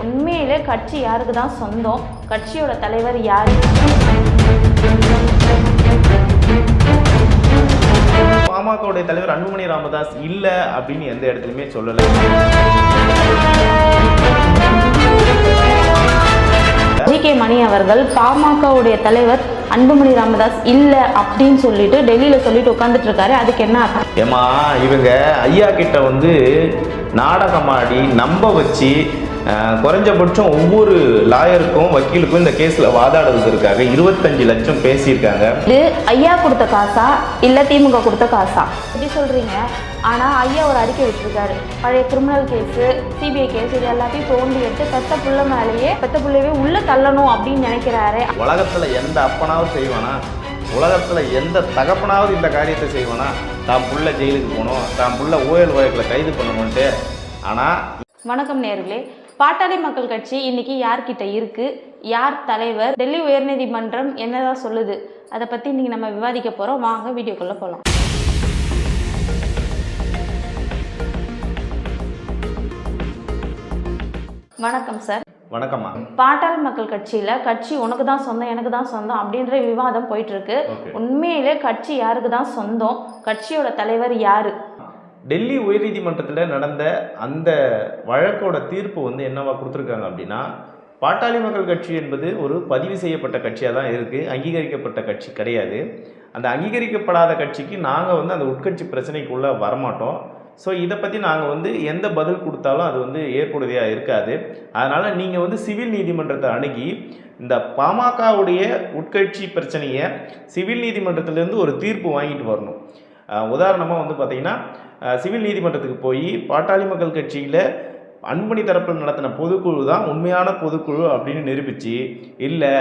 உண்மையிலே கட்சி யாருக்கு தான் சொந்தம்? கட்சியோட தலைவர் யார்? பாமகவுடைய தலைவர் அன்புமணி ராமதாஸ் இல்ல அப்படின்னு எந்த இடத்துலயுமே சொல்லல. ஜி கே மணி அவர்கள் பாமகவுடைய தலைவர் அன்புமணி ராமதாஸ் இல்ல அப்படின்னு சொல்லிட்டு டெல்லியில சொல்லிட்டு உட்கார்ந்துட்டு இருக்காரு. அதுக்கு என்ன ஏமா இவங்க ஐயா கிட்ட வந்து நாடகமாடி நம்ப வச்சு குறைஞ்சபட்சம் ஒவ்வொரு லாயருக்கும் வக்கீலுக்கும் இந்த கேஸ்ல வாதாடுவதற்காக இருபத்தஞ்சு லட்சம் பேசியிருக்காங்க. இது ஐயா கொடுத்த காசா இல்ல திமுக கொடுத்த காசா? எப்படி சொல்றீங்க. ஆனா ஐயா ஒரு அறிக்கை விட்டுருக்காரு. பழைய கிரிமினல் கேஸ் சிபிஐ கேஸ் இது எல்லாத்தையும் தோண்டி எடுத்து பெத்த புள்ள மேலேயே பெத்த புள்ளையவே உள்ள தள்ளணும் அப்படின்னு நினைக்கிறாரு. உலகத்துல எந்த அப்பனாவது செய்வானா? உலகத்துல எந்த தகப்பனாவது இந்த காரியத்தை செய்வானா? தான் புள்ள ஜெயிலுக்கு போகணும் தான் புள்ள ஊழல் வழக்கில் கைது பண்ணணும்ட்டு. ஆனா வணக்கம் நேர்களே. பாட்டாளி மக்கள் கட்சி இன்னைக்கு யார்கிட்ட இருக்கு? யார் தலைவர்? டெல்லி உயர்நீதிமன்றம் என்னதான் சொல்லுது? அதை பத்தி இன்னைக்கு நம்ம விவாதிக்க போறோம். வாங்க வீடியோக்குள்ள போலாம். வணக்கம் சார் வணக்கம்மா. பாட்டாளி மக்கள் கட்சியில கட்சி உனக்கு தான் சொந்தம் எனக்கு தான் சொந்தம் அப்படின்ற விவாதம் போயிட்டு இருக்கு. உண்மையிலே கட்சி யாருக்கு தான் சொந்தம்? கட்சியோட தலைவர் யாரு? டெல்லி உயர்நீதிமன்றத்தில் நடந்த அந்த வழக்கோட தீர்ப்பு வந்து என்னவா கொடுத்துருக்காங்க அப்படின்னா பாட்டாளி மக்கள் கட்சி என்பது ஒரு பதிவு செய்யப்பட்ட கட்சியாக தான் இருக்குது அங்கீகரிக்கப்பட்ட கட்சி கிடையாது. அந்த அங்கீகரிக்கப்படாத கட்சிக்கு நாங்கள் வந்து அந்த உட்கட்சி பிரச்சனைக்குள்ளே வரமாட்டோம். ஸோ இதை பற்றி நாங்கள் வந்து எந்த பதில் கொடுத்தாலும் அது வந்து ஏற்புடையதாக இருக்காது. அதனால் நீங்கள் வந்து சிவில் நீதிமன்றத்தை அணுகி இந்த பாமகவுடைய உட்கட்சி பிரச்சனையை சிவில் நீதிமன்றத்திலேருந்து ஒரு தீர்ப்பு வாங்கிட்டு வரணும். உதாரணமாக வந்து பார்த்திங்கன்னா சிவில் நீதிமன்றத்துக்கு போய் பாட்டாளி மக்கள் கட்சியில் அன்பணி தரப்பில் நடத்தின பொதுக்குழு தான் உண்மையான பொதுக்குழு அப்படின்னு நிரூபித்து இல்லை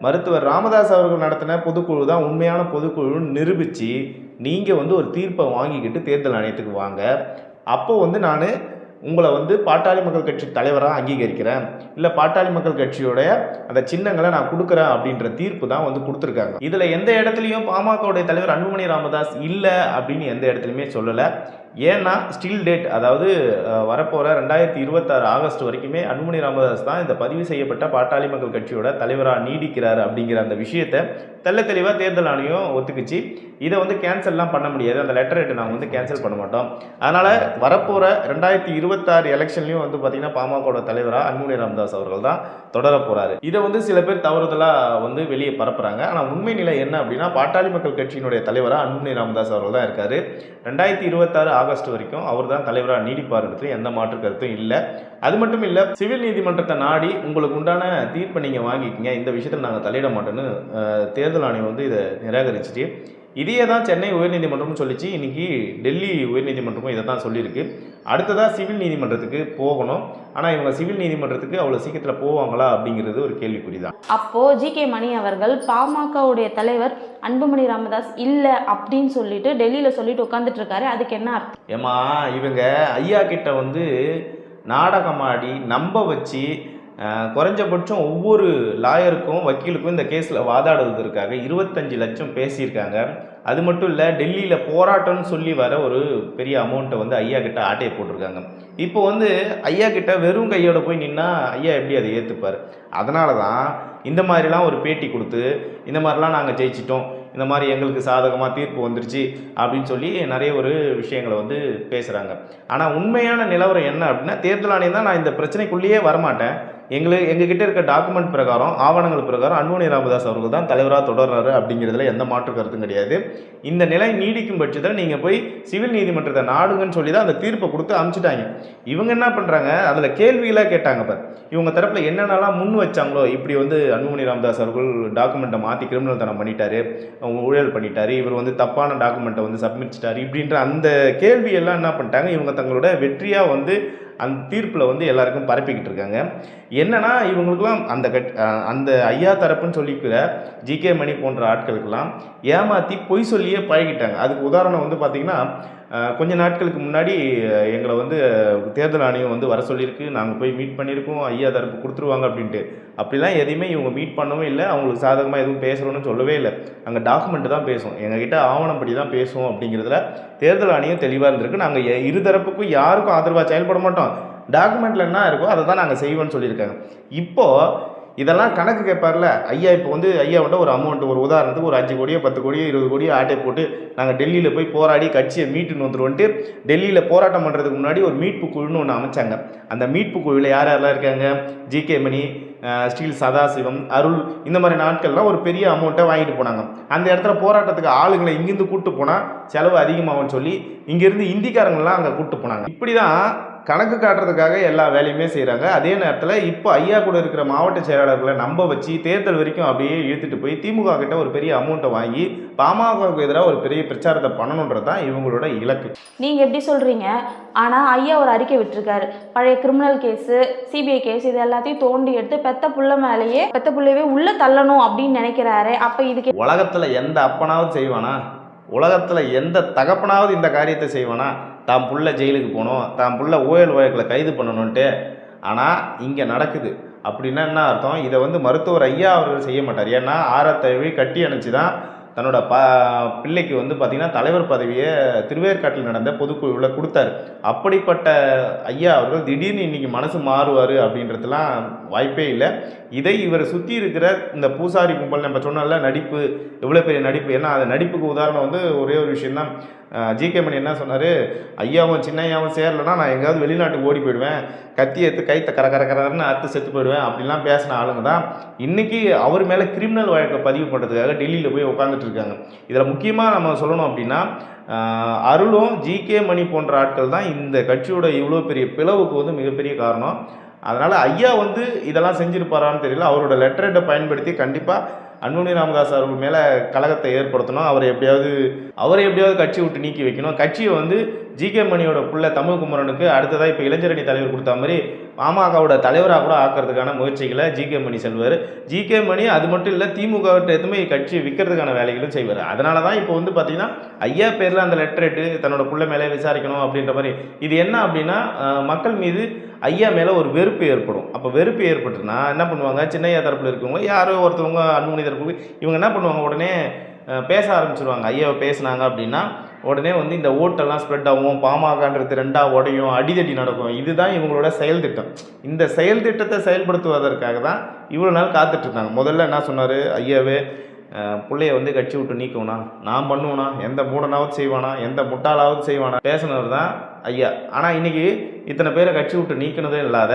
மருத்துவர் ராமதாஸ் அவர்கள் நடத்தின பொதுக்குழு தான் உண்மையான பொதுக்குழுன்னு நிரூபித்து நீங்கள் வந்து ஒரு தீர்ப்பை வாங்கிக்கிட்டு தேர்தல் ஆணையத்துக்கு வாங்க. அப்போ வந்து நான் உங்களை வந்து பாட்டாளி மக்கள் கட்சி தலைவராக அங்கீகரிக்கிறேன். இல்லை பாட்டாளி மக்கள் கட்சியோடைய அந்த சின்னங்களை நான் கொடுக்குறேன் அப்படின்ற தீர்ப்பு தான் வந்து கொடுத்துருக்காங்க. இதில் எந்த இடத்துலையும் பாமகவுடைய தலைவர் அன்புமணி ராமதாஸ் இல்லை அப்படின்னு எந்த இடத்துலையுமே சொல்லலை. ஏன்னா ஸ்டில் டேட் அதாவது வரப்போகிற ரெண்டாயிரத்தி இருபத்தாறு ஆகஸ்ட் வரைக்குமே அன்புமணி ராமதாஸ் தான் இந்த பதிவு செய்யப்பட்ட பாட்டாளி மக்கள் கட்சியோட தலைவராக நீடிக்கிறார் அப்படிங்கிற அந்த விஷயத்தை தெல்ல தெளிவாக தேர்தல் ஆணையம் ஒத்துக்குச்சு. இதை வந்து கேன்சல்லாம் பண்ண முடியாது. அந்த லெட்டர் ரேட்டை நாங்கள் வந்து கேன்சல் பண்ண மாட்டோம். அதனால் வரப்போகிற ரெண்டாயிரத்தி இருபத்தாறு எலெக்ஷன்லையும் வந்து பார்த்திங்கன்னா பாமகோட தலைவராக அன்புமணி ராமதாஸ் அவர்கள் தான் தொடர போகிறாரு இதை வந்து சில பேர் தவறுதலாக வந்து வெளியே பரப்புகிறாங்க ஆனால் உண்மை நிலை என்ன அப்படின்னா பாட்டாளி மக்கள் கட்சியினுடைய தலைவராக அன்புமணி ராமதாஸ் அவர்கள் தான் இருக்கார். ரெண்டாயிரத்தி இருபத்தாறு ஆகஸ்ட் வரைக்கும் அவர் தான் தலைவராக நீடிப்பாருன்றது எந்த மாற்று கருத்தும் இல்லை. அது மட்டும் இல்லை சிவில் நீதிமன்றத்தை நாடி உங்களுக்கு உண்டான தீர்ப்பை நீங்கள் வாங்கிக்கிங்க. இந்த விஷயத்தில் நாங்கள் தலையிட மாட்டோன்னு தேர்தல் ஆணையம் வந்து இதை நிராகரிச்சிட்டு இதையே தான் சென்னை உயர்நீதிமன்றம்னு சொல்லிச்சு. இன்னைக்கு டெல்லி உயர்நீதிமன்றமும் இதை தான் சொல்லியிருக்கு. அடுத்ததாக சிவில் நீதிமன்றத்துக்கு போகணும். ஆனால் இவங்க சிவில் நீதிமன்றத்துக்கு அவ்வளோ சீக்கிரத்தில் போவாங்களா அப்படிங்கிறது ஒரு கேள்விக்குறி தான் அப்போ ஜி கே மணி அவர்கள் பாமகவுடைய தலைவர் அன்புமணி ராமதாஸ் இல்ல அப்படின்னு சொல்லிட்டு டெல்லியில சொல்லிட்டு உட்கார்ந்துட்டு இருக்காரு. அதுக்கு என்ன அர்த்தம்? ஏமா இவங்க ஐயா கிட்ட வந்து நாடகமாடி நம்ப வச்சு குறைஞ்சபட்சம் ஒவ்வொரு லாயருக்கும் வக்கீலுக்கும் இந்த கேஸில் வாதாடுவதற்காக இருபத்தஞ்சு லட்சம் பேசியிருக்காங்க. அது மட்டும் இல்லை டெல்லியில் போராட்டம்னு சொல்லி வர ஒரு பெரிய அமௌண்ட்டை வந்து ஐயா கிட்ட ஆட்டையை போட்டிருக்காங்க. இப்போ வந்து ஐயா கிட்ட வெறும் கையோட போய் நின்னா ஐயா எப்படி அதை ஏற்றுப்பார் அதனால தான் இந்த மாதிரிலாம் ஒரு பேட்டி கொடுத்து இந்த மாதிரிலாம் நாங்கள் ஜெயிச்சிட்டோம். இந்த மாதிரி எங்களுக்கு சாதகமாக தீர்ப்பு வந்துருச்சு அப்படின்னு சொல்லி நிறைய ஒரு விஷயங்களை வந்து பேசுகிறாங்க ஆனால் உண்மையான நிலவரம் என்ன அப்படின்னா தேர்தல் ஆணையம் தான் நான் இந்த பிரச்சனைக்குள்ளேயே வரமாட்டேன். எங்களை எங்ககிட்ட இருக்க டாக்குமெண்ட் பிரகாரம் ஆவணங்கள் பிரகாரம் அன்புமணி ராமதாஸ் அவர்கள் தான் தலைவராக தொடர்றாரு அப்படிங்கிறதுல எந்த மாற்று கருத்தும் கிடையாது. இந்த நிலை நீடிக்கும் பட்சத்தில் நீங்கள் போய் சிவில் நீதிமன்றத்தை நாடுங்கன்னு சொல்லி தான் அந்த தீர்ப்பை கொடுத்து அமுச்சிட்டாங்க இவங்க என்ன பண்ணுறாங்க அதில் கேள்வியெல்லாம் கேட்டாங்க பார். இவங்க தரப்பில் என்னென்னலாம் முன் வச்சாங்களோ இப்படி வந்து அன்புமணி ராமதாஸ் அவர்கள் டாக்குமெண்ட்டை மாற்றி கிரிமினல் தனம் பண்ணிட்டாரு அவங்க ஊழல் பண்ணிட்டாரு இவர் வந்து தப்பான டாக்குமெண்ட்டை வந்து சப்மிச்சிட்டாரு இப்படின்ற அந்த கேள்வியெல்லாம் என்ன பண்ணிட்டாங்க? இவங்க தங்களோட வெற்றியாக வந்து அந்த தீர்ப்பில் வந்து எல்லாருக்கும் பரப்பிக்கிட்டு இருக்காங்க. என்னென்னா இவங்களுக்குலாம் அந்த கட் அந்த ஐயா தரப்புன்னு சொல்லிக்கிற ஜிகே மணி போன்ற ஆட்களுக்கெல்லாம் ஏமாற்றி பொய் சொல்லியே பழகிட்டாங்க. அதுக்கு உதாரணம் வந்து பார்த்திங்கன்னா கொஞ்ச நாட்களுக்கு முன்னாடி எங்களை வந்து தேர்தல் ஆணையம் வந்து வர சொல்லியிருக்கு. நாங்கள் போய் மீட் பண்ணியிருக்கோம். ஐயா தரப்பு கொடுத்துருவாங்க அப்படின்ட்டு. அப்படிலாம் எதையுமே இவங்க மீட் பண்ணவும் இல்லை. அவங்களுக்கு சாதகமாக எதுவும் பேசணும்னு சொல்லவே இல்லை. அங்கே டாக்குமெண்ட் தான் பேசும். எங்ககிட்ட ஆவணப்படி தான் பேசுவோம் அப்படிங்கிறதுல தேர்தல் ஆணையம் தெளிவாக இருந்திருக்கு. நாங்கள் இருதரப்புக்கும் யாருக்கும் ஆதரவாக செயல்பட மாட்டோம். டாக்குமெண்ட்டில் என்ன இருக்கோ அதை தான் நாங்கள் செய்வோம்னு சொல்லியிருக்காங்க. இப்போது இதெல்லாம் கணக்கு கேட்பார்ல ஐயா இப்போ வந்து ஐயா வந்து ஒரு அமௌண்ட் ஒரு உதாரணத்துக்கு ஒரு அஞ்சு கோடியோ பத்து கோடியோ இருபது கோடியோ ஆட்டை போட்டு நாங்கள் டெல்லியில் போய் போராடி கட்சியை மீட்டுன்னு வந்துருவோன்ட்டு டெல்லியில் போராட்டம் பண்ணுறதுக்கு முன்னாடி ஒரு மீட்பு குழுன்னு ஒன்று அமைச்சாங்க. அந்த மீட்பு குழுவில் யார் யாரெல்லாம் இருக்காங்க? G K Mani steel Sadasivam Arul இந்த மாதிரி நாட்கள்லாம் ஒரு பெரிய அமௌண்ட்டை வாங்கிட்டு போனாங்க. அந்த இடத்துல போராட்டத்துக்கு ஆளுங்களை இங்கேருந்து கூப்பிட்டு போனால் செலவு அதிகமாகும்னு சொல்லி இங்கேருந்து இந்திக்காரங்களாம் அங்கே கூப்பிட்டு போனாங்க. இப்படி தான் கணக்கு காட்டுறதுக்காக எல்லா வேலையுமே செய்கிறாங்க அதே நேரத்தில் இப்போ ஐயா கூட இருக்கிற மாவட்ட செயலாளர்களை நம்ப வச்சு தேர்தல் வரைக்கும் அப்படியே இழுத்துட்டு போய் திமுக கிட்ட ஒரு பெரிய அமௌண்ட்டை வாங்கி பாமகவுக்கு எதிராக ஒரு பெரிய பிரச்சாரத்தை பண்ணணுன்றது தான் இவங்களோட இலக்கு. நீங்கள் எப்படி சொல்கிறீங்க ஆனால் ஐயா ஒரு அறிக்கை விட்டிருக்காரு. பழைய கிரிமினல் கேஸு சிபிஐ கேஸ் இது எல்லாத்தையும் தோண்டி எடுத்து பெத்த புள்ள மேலேயே பெத்த புள்ளையவே உள்ளே தள்ளணும் அப்படின்னு நினைக்கிறாரு. அப்போ இதுக்கு உலகத்தில் எந்த அப்பனாவது செய்வானா? உலகத்தில் எந்த தகப்பனாவது இந்த காரியத்தை செய்வானா? தான் புள்ள ஜெயிலுக்கு போகணும் தான் புள்ள ஊழல் வழக்கில் கைது பண்ணணுன்ட்டு ஆனால் இங்கே நடக்குது. அப்படின்னா என்ன அர்த்தம்? இதை வந்து மருத்துவர் ஐயா அவர்கள் செய்ய மாட்டார். ஏன்னா ஆரத்தழுவி கட்டி அணைச்சி தான் தன்னோட ப பிள்ளைக்கு வந்து பார்த்திங்கன்னா தலைவர் பதவியை திருவேற்காட்டில் நடந்த பொதுக்குழுவில் கொடுத்தாரு. அப்படிப்பட்ட ஐயா அவர்கள் திடீர்னு இன்றைக்கி மனசு மாறுவார் அப்படின்றதுலாம் வாய்ப்பே இல்லை. இதை இவரை சுற்றி இருக்கிற இந்த பூசாரி கும்பல் நம்ம சொன்னால நடிப்பு எவ்வளோ பெரிய நடிப்பு ஏன்னா அந்த நடிப்புக்கு உதாரணம் வந்து ஒரே ஒரு விஷயந்தான் ஜிகே மணி என்ன சொன்னார்? ஐயாவும் சின்ன ஐயாவும் நான் எங்கேயாவது வெளிநாட்டுக்கு ஓடி போயிடுவேன். கத்தி எடுத்து கைத்த கர கர கரன்னு அறுத்து செத்து போயிடுவேன். அப்படிலாம் பேசின ஆளுங்க தான். இன்றைக்கி அவர் மேலே கிரிமினல் வழக்கை பதிவு பண்ணுறதுக்காக டெல்லியில் போய் உட்காந்துட்டு இருக்காங்க. இதில் முக்கியமாக நம்ம சொல்லணும் அப்படின்னா அருளும் ஜிகே மணி போன்ற ஆட்கள் தான் இந்த கட்சியோட இவ்வளோ பெரிய பிளவுக்கு வந்து மிகப்பெரிய காரணம். அதனால் ஐயா வந்து இதெல்லாம் செஞ்சுருப்பாரான்னு தெரியல. அவரோட லெட்டரை பயன்படுத்தி கண்டிப்பாக அன்புமணி ராமதாஸ் அவர்கள் மேலே கழகத்தை ஏற்படுத்தணும். அவரை எப்படியாவது அவரை எப்படியாவது கட்சி விட்டு நீக்கி வைக்கணும். கட்சியை வந்து ஜிகே மணியோட புள்ள தமிழ் குமரனுக்கு அடுத்ததாக இப்போ இளைஞரணி தலைவர் கொடுத்த மாதிரி பாமகவோட தலைவராக கூட ஆக்கிறதுக்கான முயற்சிகளை ஜிகே மணி செல்வார். ஜிகே மணி அது மட்டும் இல்லை திமுக எதுவுமே கட்சி விற்கிறதுக்கான வேலைகளும் செய்வார். அதனால தான் இப்போ வந்து பார்த்தீங்கன்னா ஐயா பேரில் அந்த லெட்டர் எட்டு தன்னோட பிள்ளை மேலே விசாரிக்கணும் அப்படின்ற மாதிரி. இது என்ன அப்படின்னா மக்கள் மீது ஐயா மேலே ஒரு வெறுப்பு ஏற்படும். அப்போ வெறுப்பு ஏற்பட்டுனா என்ன பண்ணுவாங்க? சின்னையா தரப்பில் இருக்கவங்க யாரோ ஒருத்தவங்க அன்புமணி தரப்பு இவங்க என்ன பண்ணுவாங்க? உடனே பேச ஆரம்பிச்சிருவாங்க. ஐயாவை பேசுனாங்க அப்படின்னா உடனே வந்து இந்த ஓட்டெல்லாம் ஸ்ப்ரெட் ஆகும் பாமகன்றது ரெண்டாக உடையும் அடிதடி நடக்கும். இதுதான் இவங்களோட செயல் திட்டம். இந்த செயல் திட்டத்தை செயல்படுத்துவதற்காக தான் இவ்வளோ நாள் காத்துட்டு இருந்தாங்க. முதல்ல என்ன சொன்னார்? ஐயாவே பிள்ளைய வந்து கட்சி விட்டு நீக்குவனா நான் பண்ணுவேனா எந்த மூடனாவது செய்வானா? எந்த முட்டாளாவது செய்வானா? பேசினவர் தான் ஐயா. ஆனால் இன்னைக்கு இத்தனை பேரை கட்சி விட்டு நீக்கினதும் இல்லாத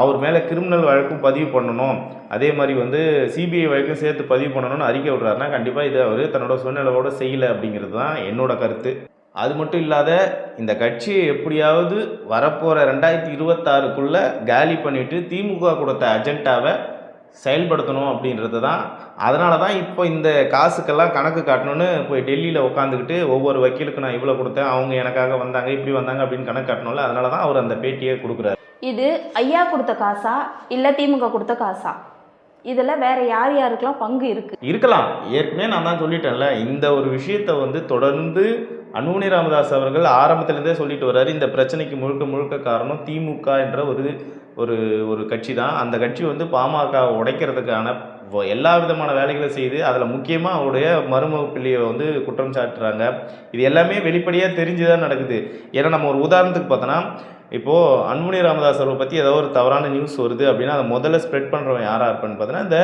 அவர் மேலே கிரிமினல் வழக்கும் பதிவு பண்ணணும். அதே மாதிரி வந்து சிபிஐ வழக்கும் சேர்த்து பதிவு பண்ணணும்னு அறிக்கை விடுறாருன்னா கண்டிப்பாக இதை அவர் தன்னோட சூழ்நிலையோடு செய்யலை அப்படிங்கிறது தான் என்னோட கருத்து. அது மட்டும் இல்லாத இந்த கட்சியை எப்படியாவது வரப்போகிற ரெண்டாயிரத்தி இருபத்தாறுக்குள்ளே காலி பண்ணிவிட்டு திமுக கொடுத்த அஜெண்டாவை செயல்படுத்தணும் அப்படின்றது தான். அதனால தான் இப்போ இந்த காசுக்கெல்லாம் கணக்கு காட்டணும்னு போய் டெல்லியில் உட்காந்துக்கிட்டு ஒவ்வொரு வக்கீலுக்கு நான் இவ்வளோ கொடுத்தேன் அவங்க எனக்காக வந்தாங்க இப்படி வந்தாங்க அப்படின்னு கணக்கு காட்டணும்ல அதனால தான் அவர் அந்த பேட்டியை கொடுக்குறாரு. இது ஐயா கொடுத்த காசா இல்லை திமுக கொடுத்த காசா? இதில் வேற யார் யாருக்கெல்லாம் பங்கு இருக்கு? இருக்கலாம். ஏற்கனவே நான் தான் சொல்லிட்டேன்ல இந்த ஒரு விஷயத்தை வந்து தொடர்ந்து அன்புமணி ராமதாஸ் அவர்கள் ஆரம்பத்திலேருந்தே சொல்லிட்டு வர்றாரு. இந்த பிரச்சனைக்கு முழுக்க முழுக்க காரணம் திமுக என்ற ஒரு ஒரு ஒரு கட்சி தான். அந்த கட்சி வந்து பாமக உடைக்கிறதுக்கான எல்லா விதமான வேலைகளை செய்து அதில் முக்கியமாக அவருடைய மருமக பிள்ளையை வந்து குற்றம் சாட்டுறாங்க. இது எல்லாமே வெளிப்படையாக தெரிஞ்சு தான் நடக்குது. ஏன்னா நம்ம ஒரு உதாரணத்துக்கு பார்த்தோன்னா இப்போது அன்புமணி ராமதாஸ் அவரை பற்றி ஏதோ ஒரு தவறான நியூஸ் வருது அப்படின்னா அதை முதல்ல ஸ்ப்ரெட் பண்ணுறவன் யாராக இருப்பான்னு பார்த்தீங்கன்னா இந்த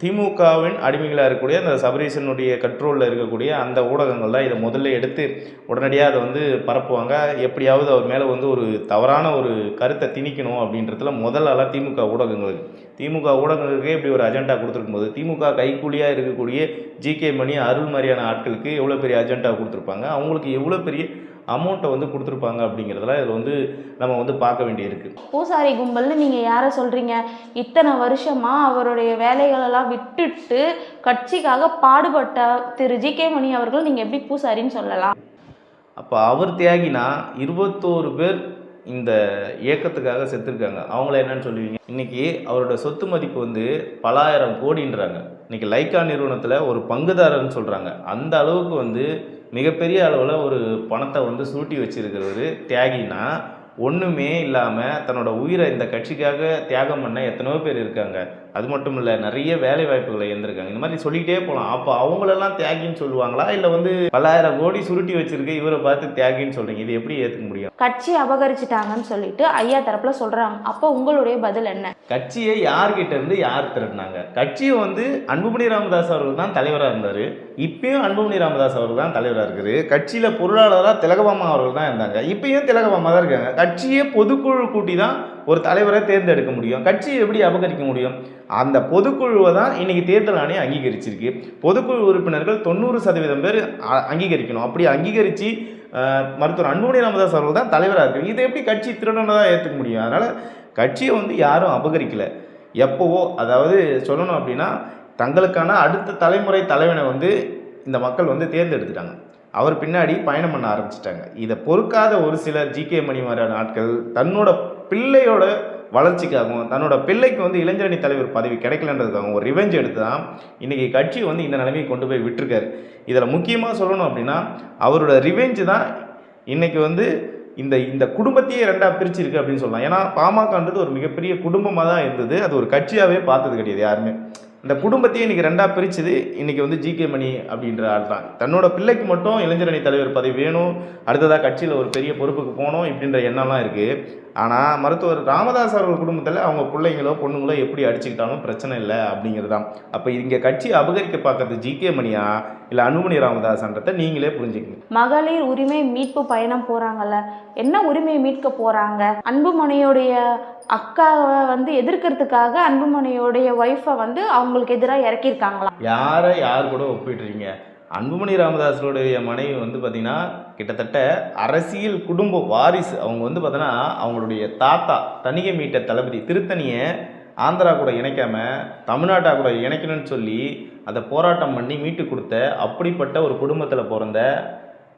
திமுகவின் அடிமைகளாக இருக்கக்கூடிய அந்த சபரீசனுடைய கண்ட்ரோலில் இருக்கக்கூடிய அந்த ஊடகங்கள் தான் இதை முதல்ல எடுத்து உடனடியாக அதை வந்து பரப்புவாங்க. எப்படியாவது அவர் மேலே வந்து ஒரு தவறான ஒரு கருத்தை திணிக்கணும் அப்படின்றதுல முதல்லலாம் திமுக ஊடகங்களுக்கு திமுக ஊடகங்களுக்கே இப்படி ஒரு அஜெண்டா கொடுத்துருக்கும் போது திமுக கைக்கூலியாக இருக்கக்கூடிய ஜிகே மணி அருள் மாதிரியான ஆட்களுக்கு எவ்வளோ பெரிய அஜெண்டா கொடுத்துருப்பாங்க? அவங்களுக்கு எவ்வளோ பெரிய அமௌண்ட்டை வந்து கொடுத்துருப்பாங்க அப்படிங்கிறதெல்லாம் இதில் வந்து நம்ம வந்து பார்க்க வேண்டியிருக்கு. பூசாரி கும்பல்னு நீங்கள் யாரை சொல்கிறீங்க இத்தனை வருஷமாக அவருடைய வேலைகளெல்லாம் விட்டுட்டு கட்சிக்காக பாடுபட்ட திரு. ஜி. கே. மணி அவர்கள் நீங்கள் எப்படி பூசாரின்னு சொல்லலாம்? அப்போ அவர் தியாகினா இருபத்தோரு பேர் இந்த இயக்கத்துக்காக செத்துருக்காங்க. அவங்கள என்னன்னு சொல்லுவீங்க? இன்னைக்கு அவரோட சொத்து மதிப்பு வந்து பலாயிரம் கோடின்றாங்க. இன்னைக்கு லைக்கா நிறுவனத்தில் ஒரு பங்குதாரர்னு சொல்கிறாங்க அந்த அளவுக்கு வந்து மிகப்பெரிய அளவில் ஒரு பணத்தை வந்து சூட்டி வச்சிருக்கிறவர் தியாகினா ஒன்றுமே இல்லாமல் தன்னோட உயிரை இந்த கட்சிக்காக தியாகம் பண்ண எத்தனையோ பேர் இருக்காங்க. அது மட்டும் இல்லை நிறைய வேலை வாய்ப்புகளை இழந்திருக்காங்க. இந்த மாதிரி சொல்லிக்கிட்டே போகலாம் அப்போ அவங்களெல்லாம் தியாகின்னு சொல்லுவாங்களா? இல்லை வந்து பல்லாயிரம் கோடி சுருட்டி வச்சிருக்க இவரை பார்த்து தியாகின்னு சொல்கிறீங்க இது எப்படி ஏற்றுக்க முடியும்? கட்சி அபகரிச்சிட்டாங்கன்னு சொல்லிட்டு ஐயா தரப்புல சொல்றாங்க. அப்போ உங்களுடைய பதில் என்ன? கட்சியை யார்கிட்ட இருந்து யார் திரட்டினாங்க? கட்சியை வந்து அன்புமணி ராமதாஸ் அவர்கள் தான் தலைவராக இருந்தார். இப்பயும் அன்புமணி ராமதாஸ் அவர்கள் தான் தலைவராக இருக்குது கட்சியில் பொருளாளராக திலகபாமா அவர்கள் தான் இருந்தாங்க. இப்பயும் திலகபாமா தான் இருக்காங்க. கட்சியே பொதுக்குழு கூட்டி தான் ஒரு தலைவரை தேர்ந்தெடுக்க முடியும். கட்சியை எப்படி அபகரிக்க முடியும்? அந்த பொதுக்குழுவை தான் இன்றைக்கி தேர்தல் ஆணையம் அங்கீகரிச்சிருக்கு. பொதுக்குழு உறுப்பினர்கள் தொண்ணூறு சதவீதம் பேர் அங்கீகரிக்கணும். அப்படி அங்கீகரித்து மருத்துவர் அன்புமணி ராமதாஸ் அவர்கள் தான் தலைவராக இருக்கு இதை எப்படி கட்சி திருடனதாக ஏற்றுக்க முடியும்? அதனால் கட்சியை வந்து யாரும் அபகரிக்கலை. எப்போவோ அதாவது சொல்லணும் அப்படின்னா தங்களுக்கான அடுத்த தலைமுறை தலைவனை வந்து இந்த மக்கள் வந்து தேர்ந்தெடுத்துட்டாங்க. அவர் பின்னாடி பயணம் பண்ண ஆரம்பிச்சிட்டாங்க. இதை பொறுக்காத ஒரு சிலர் ஜிகே மணி மாதிரியான ஆட்கள் தன்னோட பிள்ளையோட வளர்ச்சிக்காகவும் தன்னோட பிள்ளைக்கு வந்து இளைஞரணி தலைவர் பதவி கிடைக்கலன்றதுக்காகவும் ஒரு ரிவெஞ்ச் எடுத்து தான் இன்றைக்கி கட்சி வந்து இந்த நிலைமையை கொண்டு போய் விட்டுருக்காரு. இதில் முக்கியமாக சொல்லணும் அப்படின்னா அவரோட ரிவெஞ்ச் தான் இன்றைக்கி வந்து இந்த இந்த குடும்பத்தையே ரெண்டாக பிரிச்சிருக்கு அப்படின்னு சொல்லலாம். ஏன்னா பாமகன்றது ஒரு மிகப்பெரிய குடும்பமாக தான் இருந்தது. அது ஒரு கட்சியாகவே பார்த்தது கிடையாது யாருமே. இந்த குடும்பத்தையே இன்றைக்கி ரெண்டாக பிரிச்சது. இன்றைக்கி வந்து ஜிகே மணி அப்படின்ற ஆள் தான். தன்னோட பிள்ளைக்கு மட்டும் இளைஞரணி தலைவர் பதவி வேணும். அடுத்ததாக கட்சியில் ஒரு பெரிய பொறுப்புக்கு போகணும் இப்படின்ற எண்ணம்லாம் இருக்குது ஆனால் மருத்துவர் ராமதாஸ் அவர்கள் குடும்பத்தில் அவங்க பிள்ளைங்களோ பொண்ணுங்களோ எப்படி அடிச்சுக்கிட்டாலும் பிரச்சனை இல்லை அப்படிங்கிறது தான் அப்போ இங்கே கட்சி அபகரிக்க பார்க்கறது ஜிகே மணியா? இல்லை அன்புமணி ராமதாஸ்ன்றதை நீங்களே புரிஞ்சுக்கங்க மகளிர் உரிமை மீட்பு பயணம் போறாங்கல்ல. என்ன உரிமை மீட்க போறாங்க? அன்புமணியுடைய அக்காவை வந்து எதிர்க்கிறதுக்காக அன்புமணியுடைய ஒய்ஃபை வந்து அவங்களுக்கு எதிராக இறக்கியிருக்காங்களா? யாரை யார் கூட ஒப்பிடுறீங்க? அன்புமணி ராமதாஸோடைய மனைவி வந்து பார்த்திங்கன்னா கிட்டத்தட்ட அரசியல் குடும்ப வாரிசு. அவங்க வந்து பார்த்தீங்கன்னா அவங்களுடைய தாத்தா தணிகை மீட்ட தளபதி திருத்தணியை ஆந்திரா கூட இணைக்காமல் தமிழ்நாட்டா கூட இணைக்கணும்னு சொல்லி அதை போராட்டம் பண்ணி மீட்டு கொடுத்த அப்படிப்பட்ட ஒரு குடும்பத்தில் பிறந்த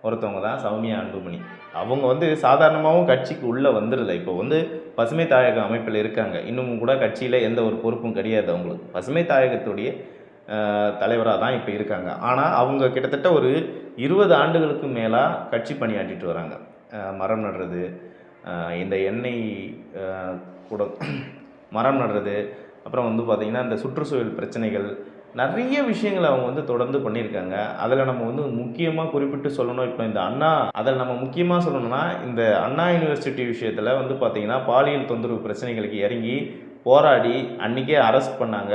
ஒருத்தவங்க தான் சௌமியா அன்புமணி. அவங்க வந்து சாதாரணமாகவும் கட்சிக்கு உள்ளே வந்துடல. இப்போ வந்து பசுமை தாயக அமைப்பில் இருக்காங்க. இன்னமும் கூட கட்சியில் எந்த ஒரு பொறுப்பும் கிடையாது அவங்களுக்கு. பசுமை தாயகத்துடைய தலைவராக தான் இப்போ இருக்காங்க. ஆனால் அவங்க கிட்டத்தட்ட ஒரு இருபது ஆண்டுகளுக்கு மேலாக கட்சி பணியாற்றிட்டு வராங்க. மரம் நடுறது இந்த எண்ணெய் கூட மரம் நடுறது அப்புறம் வந்து பார்த்திங்கன்னா இந்த சுற்றுச்சூழல் பிரச்சனைகள் நிறைய விஷயங்களை அவங்க வந்து தொடர்ந்து பண்ணியிருக்காங்க. அதில் நம்ம வந்து முக்கியமாக குறிப்பிட்டு சொல்லணும். இப்போ இந்த அண்ணா அதில் நம்ம முக்கியமாக சொல்லணும்னா இந்த அண்ணா யூனிவர்சிட்டி விஷயத்தில் வந்து பார்த்திங்கன்னா பாலியல் தொந்தரவு பிரச்சனைகளுக்கு இறங்கி போராடி அன்றைக்கே அரெஸ்ட் பண்ணாங்க.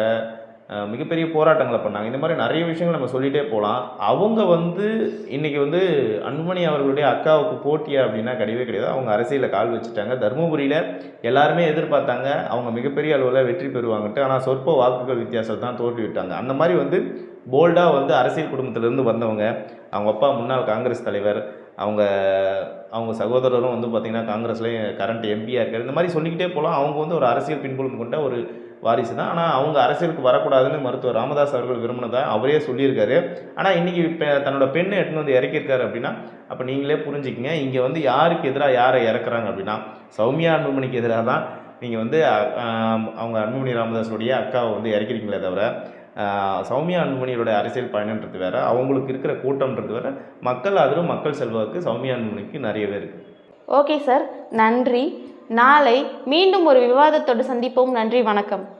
மிகப்பெரிய போராட்டங்களை பண்ணாங்க. இந்த மாதிரி நிறைய விஷயங்கள் நம்ம சொல்லிகிட்டே போகலாம். அவங்க வந்து இன்றைக்கி வந்து அன்புமணி அவர்களுடைய அக்காவுக்கு போட்டியா அப்படின்னா கிடையவே கிடையாது. அவங்க அரசியலில் கால் வச்சுட்டாங்க. தருமபுரியில் எல்லாருமே எதிர்பார்த்தாங்க. அவங்க மிகப்பெரிய அளவில் வெற்றி பெறுவாங்கட்டு ஆனால் சொற்ப வாக்குகள் வித்தியாசத்தை தான் தோல்வி விட்டாங்க அந்த மாதிரி வந்து போல்டாக வந்து அரசியல் குடும்பத்திலேருந்து வந்தவங்க அவங்க அப்பா முன்னாள் காங்கிரஸ் தலைவர் அவங்க அவங்க சகோதரரும் வந்து பார்த்திங்கன்னா காங்கிரஸ்லேயும் கரண்ட் எம்பியாக இருக்கார். இந்த மாதிரி சொல்லிக்கிட்டே போகலாம். அவங்க வந்து ஒரு அரசியல் பின்புலம் கொண்ட ஒரு வாரிசு தான் ஆனால் அவங்க அரசியலுக்கு வரக்கூடாதுன்னு மருத்துவர் ராமதாஸ் அவர்கள் விரும்பினதாக அவரே சொல்லியிருக்காரு. ஆனால் இன்றைக்கி இப்போ தன்னோட பெண்ணை எடுத்துன்னு வந்து இறக்கியிருக்காரு அப்படின்னா அப்போ நீங்களே புரிஞ்சுக்கிங்க. இங்கே வந்து யாருக்கு எதிராக யாரை இறக்குறாங்க அப்படின்னா சௌமியா அன்புமணிக்கு எதிராக தான் நீங்கள் வந்து அவங்க அன்புமணி ராமதாஸுடைய அக்காவை வந்து இறக்கிறீங்களே தவிர சௌமியா அன்புமணியோட அரசியல் பயணன்றது வேற அவங்களுக்கு இருக்கிற கூட்டம்ன்றது வேற மக்கள் அதிலும் மக்கள் செல்வாக்கு சௌமியா அன்புமணிக்கு நிறையவே இருக்குது ஓகே சார். நன்றி. நாளை மீண்டும் ஒரு விவாதத்தோடு சந்திப்போம். நன்றி வணக்கம்.